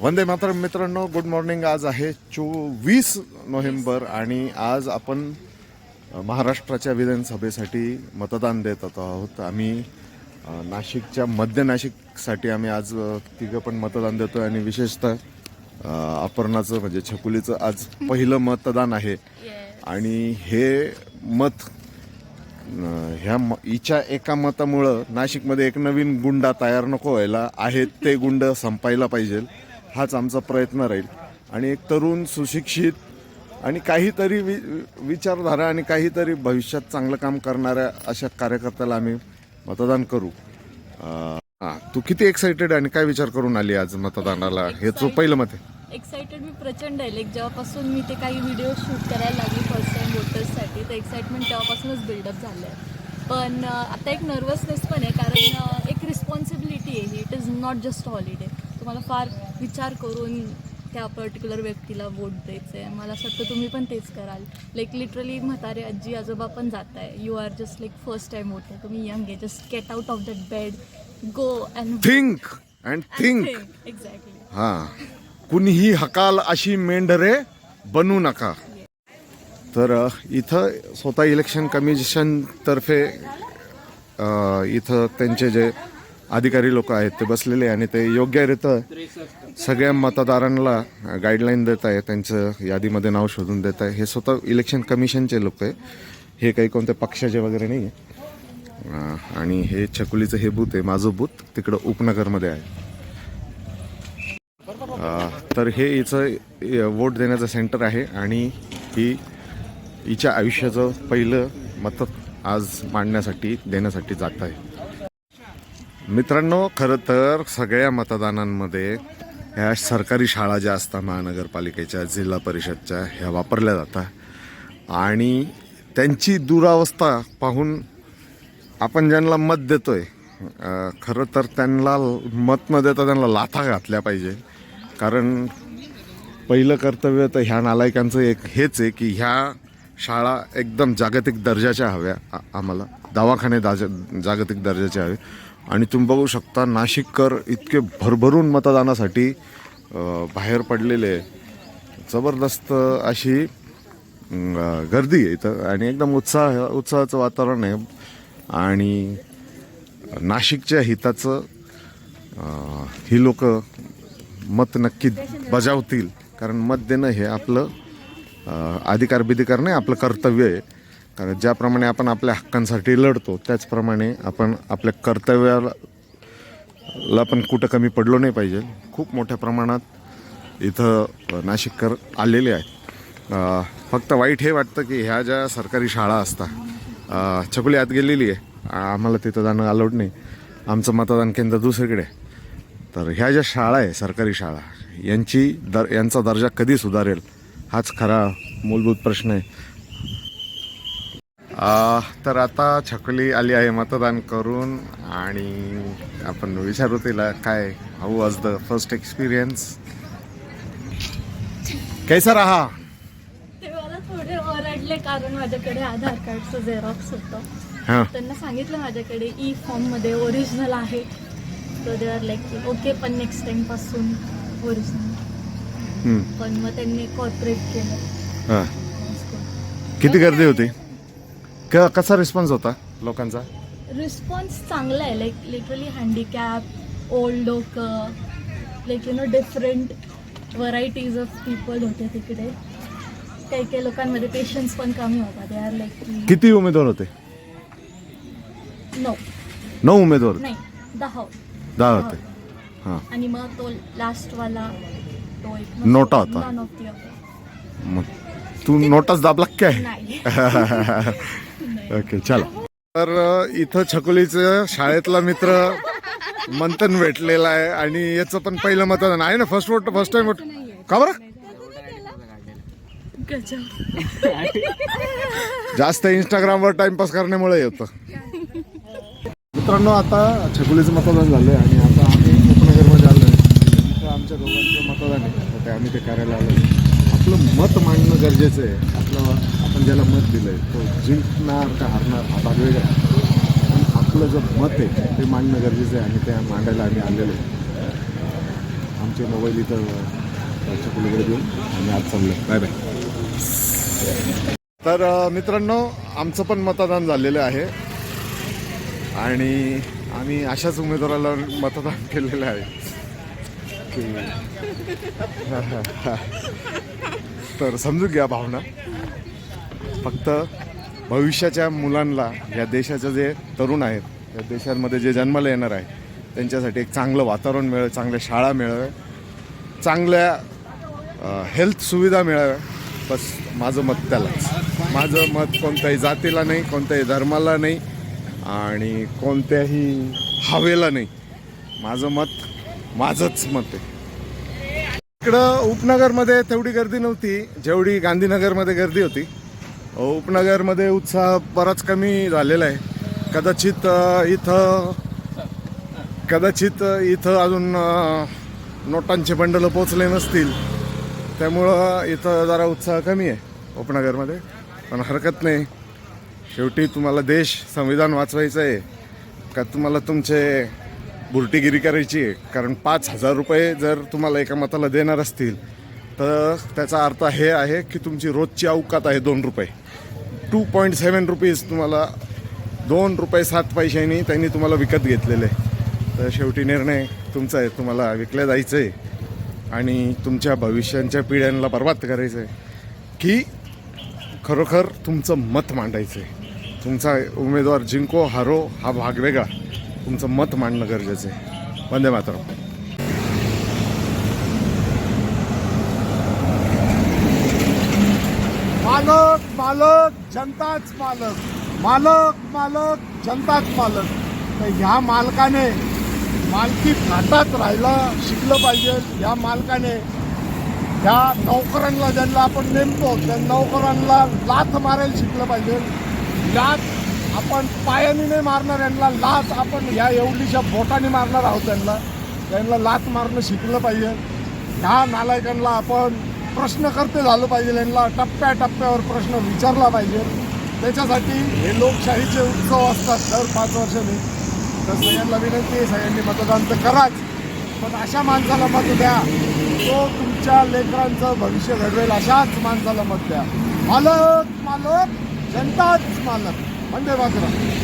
वंदे मातरम मित्रांनो good morning आज आहे चोवीस नोव्हेंबर आणि आज आपण महाराष्ट्राच्या विधानसभेसाठी मतदान देत होतो आहोत. आम्ही नाशिकच्या मध्य नाशिकसाठी आम्ही आज तिघं पण मतदान देतो आणि विशेषतः अपर्णाचं म्हणजे छकुलीचं आज पहिलं मतदान आहे. आणि हे मत ह्या म- हिच्या एका मतामुळं नाशिकमध्ये एक नवीन गुंडा तयार नको व्हायला आहेत ते गुंड संपायला पाहिजे. हाच आमचा प्रयत्न राहील. आणि एक तरुण सुशिक्षित आणि काहीतरी वि विचारधारा आणि काहीतरी भविष्यात चांगलं काम करणाऱ्या अशा कार्यकर्त्याला आम्ही मतदान करू. हां तू किती एक्साइटेड आणि काय विचार करून आली आज मतदानाला? हे पहिलं मत आहे. एक्साइटेड मी प्रचंड आहे. लाईक जेव्हापासून मी ते काही व्हिडिओ शूट करायला लागली फर्स्ट टाइम वोटर्ससाठी तर एक्साइटमेंट तेव्हापासूनच बिल्डअप झालं आहे पण आता एक नर्वसनेस पण आहे कारण एक रिस्पॉन्सिबिलिटी आहे. It is not just holiday तुम्हाला फार विचार करून त्या पर्टिक्युलर व्यक्तीला वोट द्यायचं आहे मला असं वाटतं तुम्ही पण तेच कराल. लाईक लिटरली म्हातारे आजी आजोबा पण जात आहे you are just like first time voter तुम्ही यंग आहे. Just get out of that bed go and think and think exactly हा. कुणीही हकाल अशी मेंढरे बनू नका. तर इथं स्वतः इलेक्शन कमिशन तर्फे इथं त्यांचे जे अधिकारी लोक आहेत ते बसलेले आणि ते योग्यरित्या सगळ्या मतदारांना गाईडलाईन देत आहे त्यांचं यादीमध्ये नाव शोधून देत आहे. हे स्वतः इलेक्शन कमिशनचे लोक आहे. हे काही कोणत्या पक्षाचे वगैरे नाही आहे आणि हे छकुलीचं हे बूथ आहे माझं बूथ तिकडं उपनगरमध्ये आहे. तर हे हिचं वोट देण्याचं सेंटर आहे आणि ही हिच्या आयुष्याचं पहिलं मत आज मांडण्यासाठी देण्यासाठी जात आहे. मित्रांनो खरं तर सगळ्या मतदानांमध्ये ह्या सरकारी शाळा ज्या असतात महानगरपालिकेच्या जिल्हा परिषदच्या ह्या वापरल्या जातात. आणि त्यांची दुरावस्था पाहून आपण ज्यांना मत देतोय आहे खरं तर त्यांना मत न देता त्यांना लाथा घातल्या पाहिजे. कारण पहिलं कर्तव्य तर ह्या नालायकांचं एक हेच आहे की ह्या शाळा एकदम जागतिक दर्जाच्या हव्या आम्हाला. दवाखाने दाज जागतिक दर्जाचे हवे. आणि तुम्ही बघू शकता नाशिककर इतके भरभरून मतदानासाठी बाहेर पडलेले आहे. जबरदस्त अशी गर्दी आहे इथं. आणि एकदम उत्साह उत्साहाचं वातावरण आहे. आणि नाशिकच्या हिताचं ही लोक मत नक्की बजावतील. कारण मत देणं हे आपलं अधिकार बिधिकार नाही आपलं कर्तव्य आहे. कारण ज्याप्रमाणे आपण आपल्या हक्कांसाठी लढतो त्याचप्रमाणे आपण आपल्या कर्तव्याला ला पण कुठं कमी पडलो नाही पाहिजे. खूप मोठ्या प्रमाणात इथं नाशिककर आलेले आहेत. फक्त वाईट हे वाटतं की ह्या ज्या सरकारी शाळा असतात छपली छकुली आत गेलेली आहे. आम्हाला तिथं जाणं अलाउड नाही. आमचं मतदान केंद्र दुसरीकडे आहे. तर ह्या ज्या शाळा आहे सरकारी शाळा यांची दर यांचा दर्जा कधी सुधारेल? हाच खरा मूलभूत प्रश्न आहे. तर आता छकुली आली आहे मतदान करून आणि आपण विचारू तिला काय how was the first experience कैसा रहा? ते मला थोडे ओरडले कारण माझ्याकडे आधार कार्डचं झेरॉक्स होतं. हां. त्यांना सांगितलं माझ्याकडे ई फॉर्ममध्ये ओरिजिनल आहे. तर दे आर लाईक ओके पण नेक्स्ट टाइमपासून ओरिजिनल पण मग त्यांनी कॉर्पोरेट केलं. हां. किती गर्दी होती? क कसा रिस्पॉन्स होता लोकांचा? रिस्पॉन्स चांगला आहे. लाईक लिटरली हँडिकॅप ओल्ड लोक like you know different varieties of people होते तिकडे. काही काही लोकांमध्ये पेशन्स पण कमी होता. दे आर लाईक किती उमेदवार होते? नो नऊ उमेदवार होते. नाही दहा दहा होते हां. आणि मग तो लास्ट वाला तो एक नोटा होता. मग तू नोटच दाबला काय? नाही. ओके चला. तर अ, इथं छकुलीचं शाळेतला मित्र मंथन भेटलेला आहे आणि याचं पण पहिलं मतदान आहे. ना? First vote first time vote का बरं? गजब. जास्त इंस्टाग्रामवर टाइमपास करण्यामुळे येतं. मित्रांनो आता छकुलीचं मतदान झालं आहे आणि आता आम्ही उपनगरमध्ये आलो तर आमच्या दोघांचं मतदान आहे. ते आम्ही ते करायला आलो आहे आपलं मत मांडणं गरजेचं आहे. आपलं आपण ज्याला मत दिलं आहे तो जिंकणार का हारणार हा भाग वेगळा पण आपलं जे मत आहे ते मांडणं गरजेचं आहे आणि ते मांडायला आम्ही आलेलो आहे. आमचे मोबाईल इथं छकुलीकडे देऊन आम्ही आज चाललो बाय बाय. तर मित्रांनो आमचं पण मतदान झालेलं आहे. आणि आम्ही अशाच उमेदवाराला मतदान केलेलं आहे की तर समजू घ्या भावना. फक्त भविष्याच्या मुलांना या देशाचे जे तरुण आहेत या देशांमध्ये जे जन्माला येणार आहे त्यांच्यासाठी एक चांगलं वातावरण मिळेल चांगल्या शाळा मिळाव्या चांगल्या हेल्थ सुविधा मिळाव्या बस माझं मत त्यालाच. माझं मत कोणत्याही जातीला नाही कोणत्याही धर्माला नाही आणि कोणत्याही हवेला नाही. माझं मत माझंच मत आहे. इकडं उपनगरमध्ये तेवढी गर्दी नव्हती जेवढी गांधीनगरमध्ये गर्दी होती. उपनगरमध्ये उत्साह बराच कमी झालेला आहे. कदाचित इथं कदाचित इथं अजून नोटांचे बंडलं पोचले नसतील. त्यामुळं इथं जरा उत्साह कमी आहे उपनगरमध्ये. पण हरकत नाही. शेवटी तुम्हाला देश संविधान वाचवायचं आहे का तुम्हाला तुमचे बुरटीगिरी करायची आहे? कारण पाच हजार रुपये जर तुम्हाला एका मताला देणार असतील तर त्याचा अर्थ हे आहे की तुमची रोजची अवकात आहे दोन रुपये. टू पॉईंट सेवन रुपीज तुम्हाला दोन रुपये सात पैशांनी त्यांनी तुम्हाला विकत घेतलेले आहे. तर शेवटी निर्णय तुमचा आहे तुम्हाला विकल्या जायचं आहे आणि तुमच्या भविष्यांच्या पिढ्यांना बर्बाद करायचं आहे की खरोखर तुमचं मत मांडायचं आहे तुमचा उमेदवार जिंको हारो हा भाग वेगळा. तुमचं मत मांडणं गरजेचं आहे. वंदे मातरम. मालक मालक जनताच मालक. मालक मालक जनताच मालक. तर ह्या मालकाने मालकी घाटात राहायला शिकलं पाहिजे. ह्या मालकाने ह्या नौकरांना ज्यांना आपण नेमतो त्या नौकरांना लाथ मारायला शिकलं पाहिजे. लाच आपण पायाने नाही मारणार यांना लाच आपण ह्या एवढीच्या बोटाने मारणार आहोत त्यांना. त्यांना लाथ मारणं शिकलं पाहिजे. ह्या नालायकांना आपण प्रश्न करते झालं पाहिजे यांना टप्प्या टप्प्यावर प्रश्न विचारला पाहिजे. त्याच्यासाठी हे लोकशाहीचे उत्सव असतात दर पाच वर्षांनी. तर सगळ्यांना विनंती आहे सगळ्यांनी मतदान तर कराच पण अशा माणसाला मत द्या. तो तुमच्या लेकरांचं भविष्य घडवेल अशाच माणसाला मत द्या. मालक मालक! जनताच मालक म्हणजे मात्र